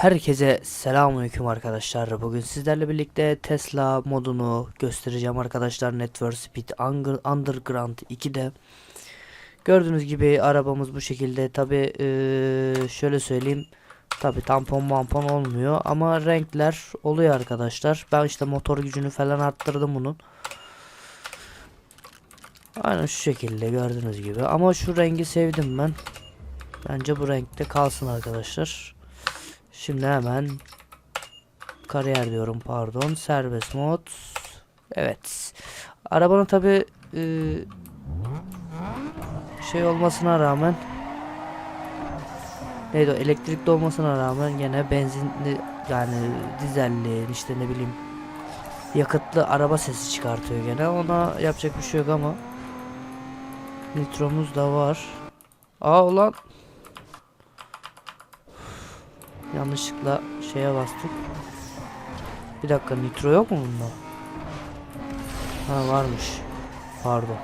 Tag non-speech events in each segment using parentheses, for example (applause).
Herkese selamünaleyküm arkadaşlar. Bugün sizlerle birlikte Tesla modunu göstereceğim arkadaşlar. For Speed Under- Underground 2'de. Gördüğünüz gibi arabamız bu şekilde. Tabi şöyle söyleyeyim. Tabi tampon mampon olmuyor ama renkler oluyor arkadaşlar. Ben işte motor gücünü falan arttırdım bunun. Aynen şu şekilde gördüğünüz gibi. Ama şu rengi sevdim ben. Bence bu renkte kalsın arkadaşlar. Şimdi hemen kariyer diyorum pardon. Serbest mod. Evet. Arabanın tabi şey olmasına rağmen neydi o elektrikli olmasına rağmen gene benzinli yani dizelli işte ne bileyim yakıtlı araba sesi çıkartıyor gene ona yapacak bir şey yok ama nitromuz da var. Aa ulan Yanlışlıkla şeye bastık. Bir dakika nitro yok mu bunda? Ha varmış. Pardon.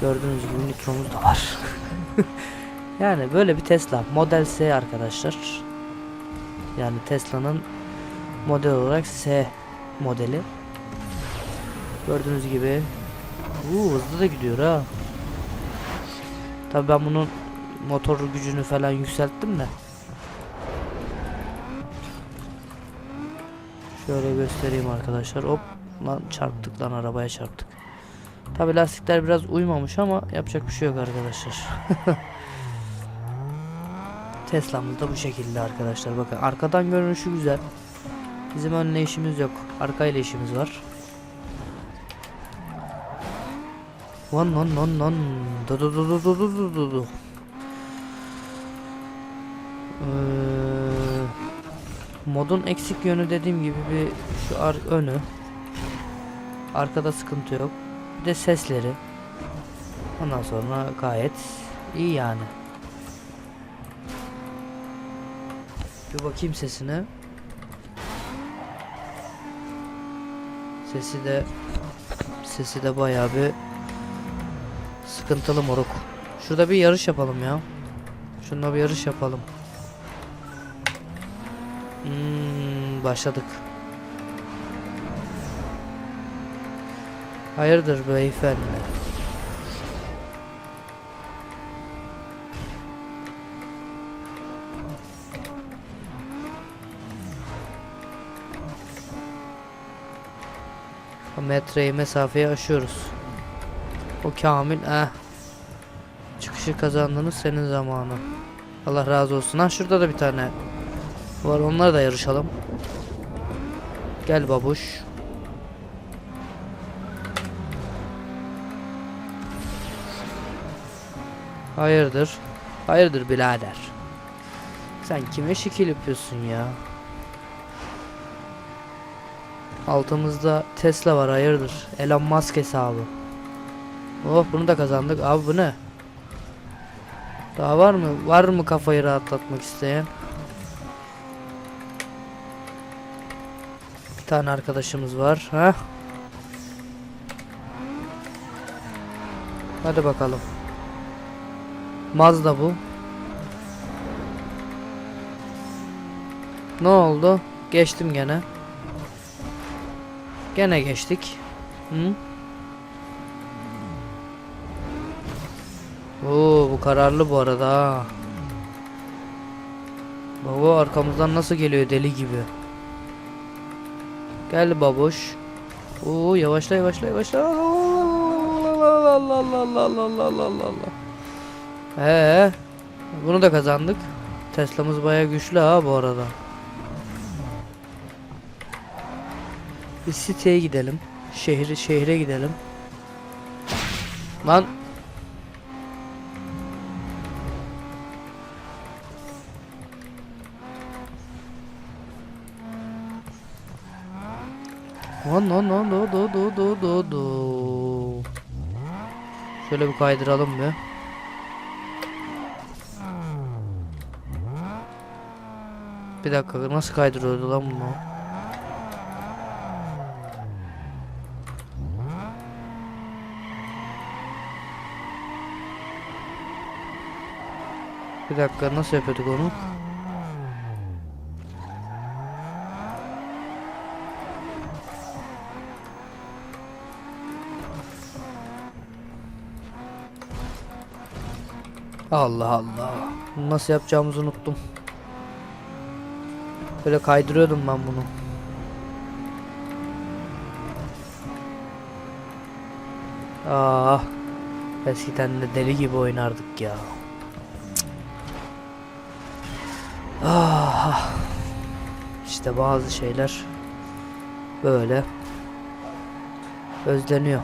Gördüğünüz gibi nitromuz da var. (laughs) yani böyle bir Tesla. Model S arkadaşlar. Yani Tesla'nın model olarak S modeli. Gördüğünüz gibi. Uuu hızlı da gidiyor ha. Tabii ben bunun motor gücünü falan yükselttim de. Şöyle göstereyim arkadaşlar. Hop lan çarptık lan arabaya çarptık. Tabi lastikler biraz uymamış ama yapacak bir şey yok arkadaşlar. (laughs) Tesla'mız da bu şekilde arkadaşlar. Bakın arkadan görünüşü güzel. Bizim önle işimiz yok. Arkayla işimiz var. Lan lan lan lan. Du du du du du du du du du. Ee, modun eksik yönü dediğim gibi bir şu ar önü. Arkada sıkıntı yok. Bir de sesleri. Ondan sonra gayet iyi yani. Bir bakayım sesine. Sesi de sesi de bayağı bir sıkıntılı moruk. Şurada bir yarış yapalım ya. Şununla bir yarış yapalım. Hmm, başladık. Hayırdır beyefendi? Metreyi mesafeyi aşıyoruz. O Kamil eh. Çıkışı kazandınız senin zamanı. Allah razı olsun. Ha şurada da bir tane var. Onlar da yarışalım. Gel babuş. Hayırdır? Hayırdır birader? Sen kime şekil yapıyorsun ya? Altımızda Tesla var hayırdır? Elon Musk hesabı. Oh bunu da kazandık. Abi bu ne? Daha var mı? Var mı kafayı rahatlatmak isteyen? Tane arkadaşımız var. Ha? Hadi bakalım. Mazda bu. Ne oldu? Geçtim gene. Gene geçtik. Hı? Oo bu kararlı bu arada ha. Baba arkamızdan nasıl geliyor deli gibi. Gel babuş. Oo yavaşla yavaşla yavaşla. Allah. Ee, bunu da kazandık. Tesla'mız baya güçlü ha bu arada. Bir siteye gidelim. Şehri şehre gidelim. Lan No no no no do do do do do. Şöyle bir kaydıralım bir. Bir dakika nasıl kaydırıyordu lan bunu? Bir dakika nasıl yapıyorduk onu? Allah Allah. Bunu Nasıl yapacağımızı unuttum. Böyle kaydırıyordum ben bunu. Ah. Eskiden de deli gibi oynardık ya. Ah. İşte bazı şeyler böyle özleniyor.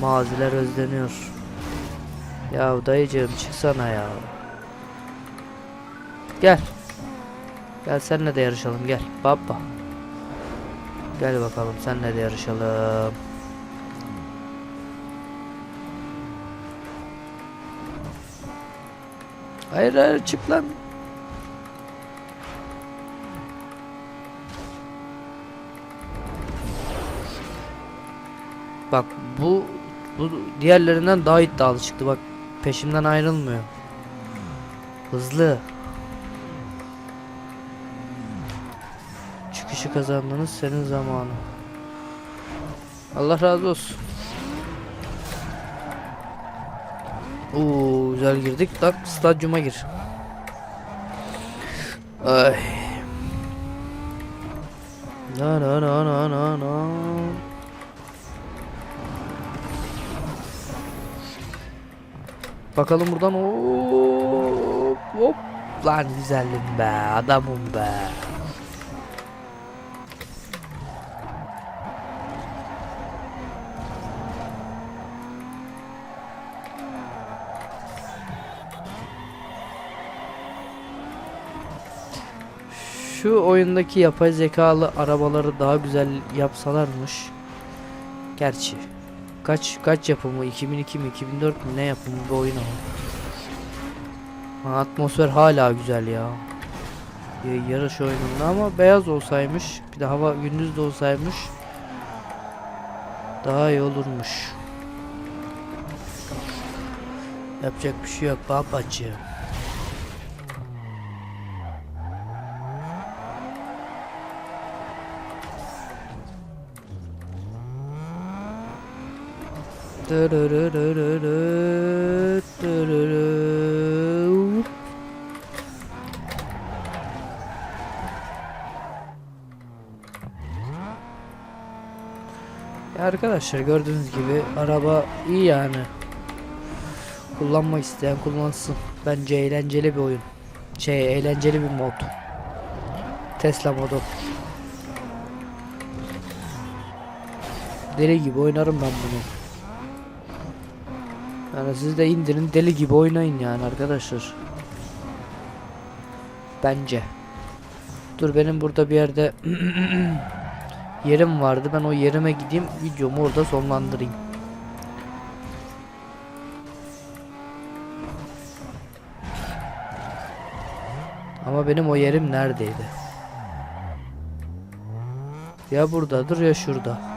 Maziler özleniyor. Ya dayıcığım çıksana ya. Gel. Gel senle de yarışalım gel. Baba. Gel bakalım senle de yarışalım. Hayır hayır çık lan. Bak bu bu diğerlerinden daha iddialı çıktı bak peşimden ayrılmıyor. Hızlı. Çıkışı kazandınız senin zamanı. Allah razı olsun. Oo güzel girdik. Tak stadyuma gir. Ay. Na na na na na na. Bakalım buradan hop hop lan güzelim be adamım be. Şu oyundaki yapay zekalı arabaları daha güzel yapsalarmış. Gerçi kaç kaç yapımı 2002 mi 2004 mü ne yapımı bir oyun ama. Atmosfer hala güzel. Ya- Yarış oyununda ama beyaz olsaymış bir de hava gündüz de olsaymış daha iyi olurmuş. Yapacak bir şey yok babacığım. Arkadaşlar gördüğünüz gibi araba iyi yani. Kullanmak isteyen kullansın. Bence eğlenceli bir oyun. Şey eğlenceli bir mod. Tesla modu. Deli gibi oynarım ben bunu. Yani siz de indirin deli gibi oynayın yani arkadaşlar. Bence. Dur benim burada bir yerde (clears throat) yerim vardı. Ben o yerime gideyim. Videomu orada sonlandırayım. Ama benim o yerim neredeydi? Ya buradadır ya şurada.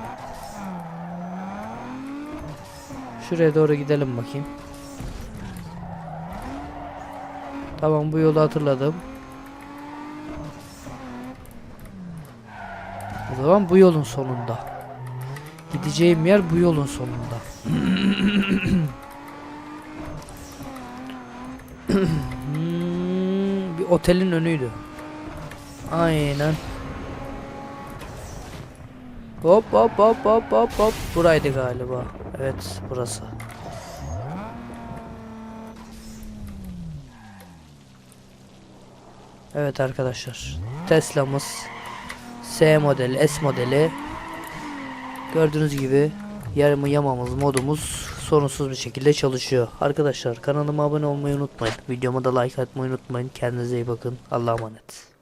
Şuraya doğru gidelim bakayım. Tamam bu yolu hatırladım. O zaman bu yolun sonunda. Gideceğim yer bu yolun sonunda. (coughs) Hmm, bir otelin önüydü. Aynen. Hop hop hop hop hop hop. Buraydı galiba. Evet burası. Evet arkadaşlar. Tesla'mız S modeli, S modeli. Gördüğünüz gibi yarımı yamamız modumuz sorunsuz bir şekilde çalışıyor. Arkadaşlar kanalıma abone olmayı unutmayın. Videoma da like atmayı unutmayın. Kendinize iyi bakın. Allah'a emanet.